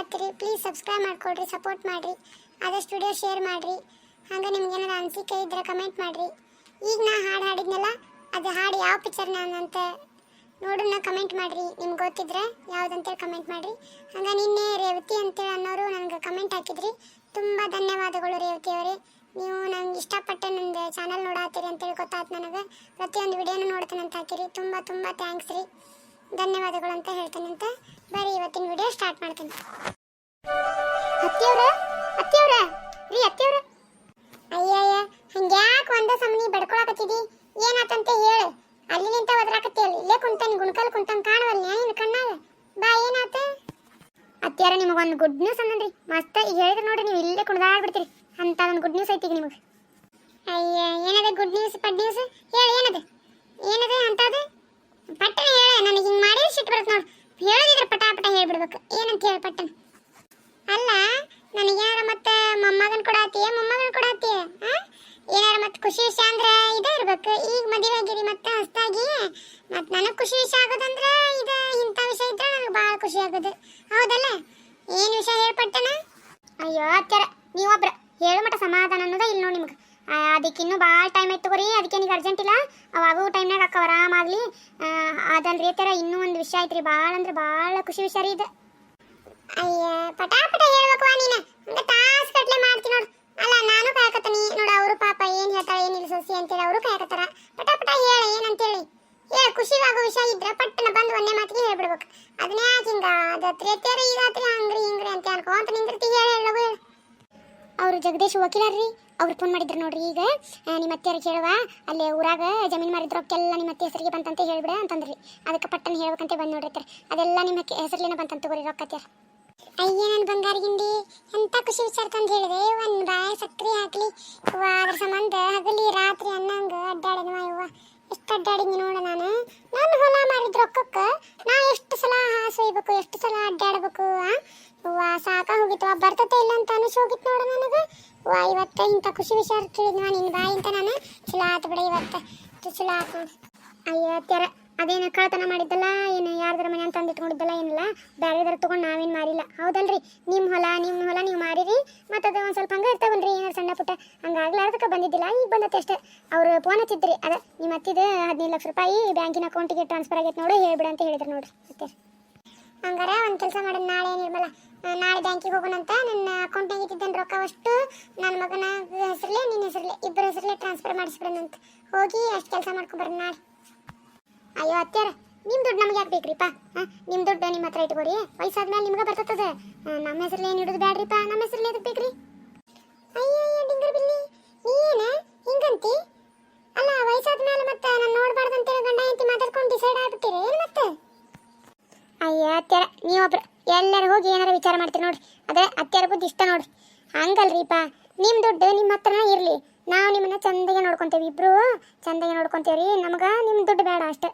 ನೋಡತ್ತೀರಿ please subscribe ಮಾಡ್ಕೊಡ್ರಿ support ಮಾಡಿರಿ, ಆದಷ್ಟು ವಿಡಿಯೋ ಶೇರ್ ಮಾಡಿರಿ. ಹಾಗೆ ನಿಮ್ಗೆ ಏನಾರ ಅನಿಸಿಕೆ ಇದ್ರೆ ಕಮೆಂಟ್ ಮಾಡಿರಿ. ಈಗ ನಾ ಹಾಡು ಹಾಡಿದ್ನಲ್ಲ, ಅದು ಹಾಡು ಯಾವ ಪಿಕ್ಚರ್ ಅಂತ ನೋಡೋಣ ಕಮೆಂಟ್ ಮಾಡಿರಿ. ನಿಮ್ಗೆ ಗೊತ್ತಿದ್ರೆ ಯಾವುದಂತೇಳಿ ಕಮೆಂಟ್ ಮಾಡಿರಿ. ಹಂಗೆ ನಿನ್ನೆ ರೇವತಿ ಅಂತೇಳಿ ಅನ್ನೋರು ನನಗೆ ಕಮೆಂಟ್ ಹಾಕಿದ್ರಿ. ತುಂಬ ಧನ್ಯವಾದಗಳು ರೇವತಿ ಅವರೇ. ನೀವು ನಂಗೆ ಇಷ್ಟಪಟ್ಟು ನಂದು ಚಾನಲ್ ನೋಡಾತೀರಿ ಅಂತೇಳಿ ಗೊತ್ತಾಯ್ತು ನನಗೆ. ಪ್ರತಿಯೊಂದು ವಿಡಿಯೋನು ನೋಡ್ತೇನೆ ಅಂತ ಹಾಕಿರಿ. ತುಂಬ ತುಂಬ ಥ್ಯಾಂಕ್ಸ್ ರೀ. ಧನ್ಯವಾದಗಳು ಅಂತ ಹೇಳ್ತೇನೆ ಅಂತ ಬರೀ ಇವತ್ತಿನ ವಿಡಿಯೋ ಸ್ಟಾರ್ಟ್ ಮಾಡ್ತೀನಿ. ಅತ್ತಿಯವ್ರ ಅತ್ತಿಯವ್ರ, ರೀ ಅತ್ತಿಯವ್ರ. ಅಯ್ಯಯ್ಯ, ಹಂಗ್ಯಾಕೆ ಒಂದ ಸಮನಿ ಬಡ್ಕೊಳಕತ್ತಿದಿ? ಏನಾತಂತೆ ಹೇಳು. ಅಲ್ಲಿ ನಿಂತ ಒದ್ರಾಕತ್ತಿಯಲ್ಲ ಇಲ್ಲೇ ಕುಂತಾನ, ಗುಣಕಲ್ ಕುಂತಾನ ಕಾಣವಲ್ಲ ನಿನ್ನ ಕಣ್ಣಾಗ? ಬಾ, ಏನಾತ? ಅತ್ತಿಯಾರ ನಿಮಗೊಂದು ಗುಡ್ ನ್ಯೂಸ್ ಅನ್ನನ್ರಿ ಮಸ್ತ್ ಹೇಳಿದ್ರೆ ನೋಡಿ, ನೀವು ಇಲ್ಲೇ ಕುಣ್ದಾಡ್ಬಿಡ್ತೀರಿ ಅಂತ ಒಂದು ಗುಡ್ ನ್ಯೂಸ್ ಐತಿ ನಿಮಗೆ. ಅಯ್ಯ ಏನದ ಗುಡ್ ನ್ಯೂಸ್ ಪಡ್ ನ್ಯೂಸ್ ಹೇಳಿ, ಏನದ? ಏನದ ಅಂತದು? ಪಟ್ಟನೆ ಹೇಳ, ನನಗೆ ಹಿಂಗೆ ಮಾಡಿ ಸಿಟ್ಟು ಬರುತ್ತೆ ನೋಡು. ಹೇಳದಿದ್ರೆ ಪಟ ಪಟ ಹೇಳ್ಬಿಡ್ಬೇಕು. ಏನಂತ ಹೇಳಿ ಪಟ್ಟನ ಖುಷಿ ವಿಷಯ ಅಂದ್ರೆ ಇದೇ ಇರ್ಬೇಕು. ಈಗ ಮದುವೆ ಆಗಿರಿ ಮತ್ತೆ ಹೊಸದಾಗಿ. ಮತ್ತೆ ನನಗೆ ಖುಷಿ ವಿಷಯ ಆಗೋದಂದ್ರೆ ಇದು ಇಂಥ ವಿಷಯ ಇದ್ರೆ ನನಗೆ ಭಾಳ ಖುಷಿ ಆಗೋದು. ಹೌದಲ್ಲ? ಏನು ವಿಷಯ ಹೇಳ್ಪಟ್ಟನ? ಅಯ್ಯೋ ಅತ್ತರ ನೀವೊಬ್ರ. ಹೇಳು ಮಟ್ಟ ಸಮಾಧಾನ ಅನ್ನೋದ ಇಲ್ಲ ನೋಡಿ ನಿಮ್ಗೆ. ಅದಕ್ಕೆ ಇನ್ನೂ ಭಾಳ ಟೈಮ್ ಆಯ್ತು ತಗೋರಿ. ಅದಕ್ಕೆ ನೀವು ಅರ್ಜೆಂಟ್ ಇಲ್ಲ. ಅವಾಗೂ ಟೈಮ್ನಾಗ ಅಕ್ಕ ಆರಾಮಾಗಲಿ ಅದಲ್ರಿ ಅತ್ಯಾರ ಇನ್ನೂ ಒಂದು ವಿಷಯ ಐತ್ರಿ ಭಾಳ ಅಂದ್ರೆ ಭಾಳ ಖುಷಿ ವಿಷಯ ರೀ ಇದು. ಅಯ್ಯ, ಪಟಾಪಟ ಹೇಳ್ಬೇಕು ನೀನು. ಹಂಗ ಕಟ್ಲೆ ಮಾಡ್ತೀನಿ ನೋಡು. ಅಲ್ಲ, ನಾನು ಕಾಯಕತ್ತೀನಿ. ನೋಡು, ಅವರು ಪಾಪ ಹೇಳ್ತಾಳೆ ಏನಿಲ್ಲ ಸೊಸಿ ಅಂತೇಳಿ ಅವರು ಕಾಯಕತ್ತಾರ. ಪಟಾಪಟ ಹೇಳ, ಏನಂತೇಳಿ. ಹೇಳ ಖುಷಿಗಾಗೋ ವಿಷಯ ಇದ್ರೆ ಪಟ್ಟನ ಬಂದು ಒಂದೇ ಮಾತಿಗೆ ಹೇಳ್ಬಿಡ್ಬೇಕು. ಅದನ್ನೇ ಹಿಂಗ? ಅದ ಈ ರಾತ್ರಿ ಹಂಗ್ರಿ ಹಿಂಗ್ರಿ ಅಂತ ಅನ್ಕೊಂತ ನಿಂದಿರ್ತಿ ಹೇಳ ಹೇಳವು ಹೇಳ. ಅವರು ಜಗದೀಶ್ ವಕೀಲರ್ರಿ, ಅವ್ರು ಫೋನ್ ಮಾಡಿದ್ರು ನೋಡ್ರಿ ಈಗ. ನಿಮ್ಮ ಅತ್ತೆಯರಿಗೆ ಕೇಳುವ, ಅಲ್ಲಿ ಊರಾಗ ಜಮೀನು ಮಾಡಿದ್ರು ರೊಕ್ಕೆಲ್ಲ ನಿಮ್ಮ ಅತ್ತೆ ಹೆಸರಿಗೆ ಬಂತಂತ ಹೇಳ್ಬಿಡ ಅಂತಂದ್ರಿ. ಅದಕ್ಕೆ ಪಟ್ಟನ ಹೇಳ್ಬೇಕಂತ ಬಂದು ನೋಡಿರ್ತಾರೆ ಅದೆಲ್ಲ ನಿಮ್ಮ ಹೆಸರ್ಲಿನ ಬಂತಂತ ತಗೋರಿ ರೊಕ್ಕತ್ಯಾರ ಅಯ್ಯ ನನ್ನ ಬಂಗಾರ ಗಿಂಡಿ, ಎಂತ ಖುಷಿ ವಿಚಾರ ಹೇಳಿದೆ. ಒಂದು ಬಾಯ ಸಕ್ರಿ ಹಾಕ್ಲಿ. ಅದ್ರ ಸಂಬಂಧ ಹಗಲಿ, ರಾತ್ರಿ ಅನ್ನಂಗ ಅಡ್ಡಾಡಿದ್ವ ಯವ್ವ ಎಷ್ಟು ಅಡ್ಡಾಡಿದ್ನಿ ನೋಡ ನಾನು. ನನ್ನ ಹೊಲ ಮಾಡಿದ ರೊಕ್ಕಕ್ಕೆ ನಾ ಎಷ್ಟು ಸಲ ಹಾಸೊಯ್ಬೇಕು ಎಷ್ಟು ಸಲ ಅಡ್ಡಾಡ್ಬೇಕು ಅವ್ವ, ಸಾಕ ಹೋಗಿತ್ತು. ಬರ್ತತೆ ಇಲ್ಲ ಅಂತ ಅನಿಸ್ ಹೋಗಿತ್ತು ನೋಡ ನನಗೆ. ವಾ ಇವತ್ತ ಇಂಥ ಖುಷಿ ವಿಚಾರ ಕೇಳಿದ್ವಾ ನಿನ್ನ ಬಾಯಿ ಅಂತ ನಾನು. ಚಲೋ ಆತು ಬಿಡ ಇವತ್ತ. ಚಲೋ ಆತು ಅಯ್ಯೋ ಅತ್ಯಾರ ಅದೇನು ಕಳ್ತನ ಮಾಡಿದ್ದಲ್ಲ? ಏನು ಯಾರ್ದಾರ ಮನೆ ಅಂತ ಅಂದಿಟ್ಕೊಂಡಿದ್ದಲ್ಲ ಏನಿಲ್ಲ? ಬೇರೆದಾರ ತೊಗೊಂಡು ನಾವೇನು ಮಾರಿಲ್ಲ. ಹೌದಲ್ರಿ? ನಿಮ್ಮ ಹೊಲ ನಿಮ್ಮ ಹೊಲ ನೀವು ಮಾರಿರಿ. ಮತ್ತು ಅದು ಒಂದು ಸ್ವಲ್ಪ ಹಂಗೆ ಇರ್ತಾವಲ್ರಿ ಏನಾರು ಸಣ್ಣ ಪುಟ್ಟ. ಹಂಗಾಗ್ಲಾರ್ದಕ್ಕೆ ಬಂದಿದ್ದಿಲ್ಲ. ಈಗ ಬಂದತ್ತೆ ಅಷ್ಟೇ ಅವರು ಫೋನ್ ಹಚ್ಚಿದ್ರಿ. ಅದ ನಿಮ್ಮ ಅತ್ತಿದ ಹದಿನೈದು ಲಕ್ಷ ರೂಪಾಯಿ ಬ್ಯಾಂಕಿನ ಅಕೌಂಟಿಗೆ ಟ್ರಾನ್ಸ್ಫರ್ ಆಗೈತೆ ನೋಡಿ. ಹೇಳ್ಬಿಡ ಅಂತ ಹೇಳಿದ್ರು ನೋಡ್ರಿ. ಮತ್ತೆ? ಹಂಗಾರ ಒಂದು ಕೆಲಸ ಮಾಡೋದು ನಾಳೆ ನಿರ್ಮಲ ನಾಳೆ ಬ್ಯಾಂಕಿಗೆ ಹೋಗೋಣಂತ ನನ್ನ ಅಕೌಂಟ್ನಾಗ ಇದ್ದಿದ್ದನ್ನು ರೊಕ್ಕ ಅಷ್ಟು. ನನ್ನ ಮಗನ ಹೆಸರಲ್ಲೇ ನಿನ್ನ ಹೆಸರಲ್ಲೇ ಇಬ್ಬರ ಹೆಸರಲ್ಲೇ ಟ್ರಾನ್ಸ್ಫರ್ ಮಾಡಿಸ್ಬಿಡೋಣಂತ ಹೋಗಿ ಅಷ್ಟು ಕೆಲಸ ಮಾಡ್ಕೊಂಬರ್ರಿ ನಾಳೆ. ಅಯ್ಯೋ ಅತ್ಯಾರ ನಿಮ್ಮ ದುಡ್ಡು ನಮ್ಗೆ ಯಾಕೆ ಬೇಕ್ರಿಪ್ಪ ನಿಮ್ಮ ದುಡ್ಡು ನಿಮ್ಮ ಹತ್ರ ಇಟ್ಕೊರಿ ವಯಸ್ಸಾದ್ಮೇಲೆ ನಿಮ್ಗೆ ಬರ್ತದ ನಮ್ಮ ಹೆಸರಲ್ಲಿ ಏನು ಹಿಡಿದು ಬೇಡ್ರಿಪ್ಪ ನಮ್ಮ ಹೆಸರಲ್ಲಿ ಎದಕ್ಕೆ ಬೇಕ್ರಿ? ಅಯ್ಯೋ ಡಿಂಗರ್ ಬಿಲ್ಲಿ. ನೀ ಏನ? ಹಿಂಗಂತಿ? ಅಲ್ಲ, ವಯಸ್ಸಾದ್ಮೇಲೆ ಮತ್ತೆ ನಾನು ನೋಡ್ಬಾರ್ದಂತೇಳಿ ಗಂಡ ಹೆಂಡತಿ ಮಾತಾಡ್ಕೊಂಡು ಡಿಸೈಡ್ ಆಗ್ಬಿಟ್ಟಿರಿ. ಏನು ಮತ್ತೆ? ಅಯ್ಯೋ ಅತ್ಯಾರ ನೀವೊಬ್ರು ಎಲ್ಲರೂ ಹೋಗಿ ಏನಾರ ವಿಚಾರ ಮಾಡ್ತೀರಿ ನೋಡ್ರಿ. ಅದೇ ಅತ್ಯಾರ ಬುದ್ಧಿ ಇಷ್ಟ ನೋಡ್ರಿ. ಹಂಗಲ್ರಿಪ್ಪ ನಿಮ್ಮ ದುಡ್ಡು ನಿಮ್ಮ ಹತ್ರನೇ ಇರಲಿ. ನಾವು ನಿಮ್ಮನ್ನ ಚಂದಗೆ ನೋಡ್ಕೊಂತೀವಿ ಇಬ್ರು ಚಂದಗೆ ನೋಡ್ಕೊಂತೇವ್ರಿ. ನಮ್ಗೆ ನಿಮ್ಮ ದುಡ್ಡು ಬೇಡ ಅಷ್ಟೇ.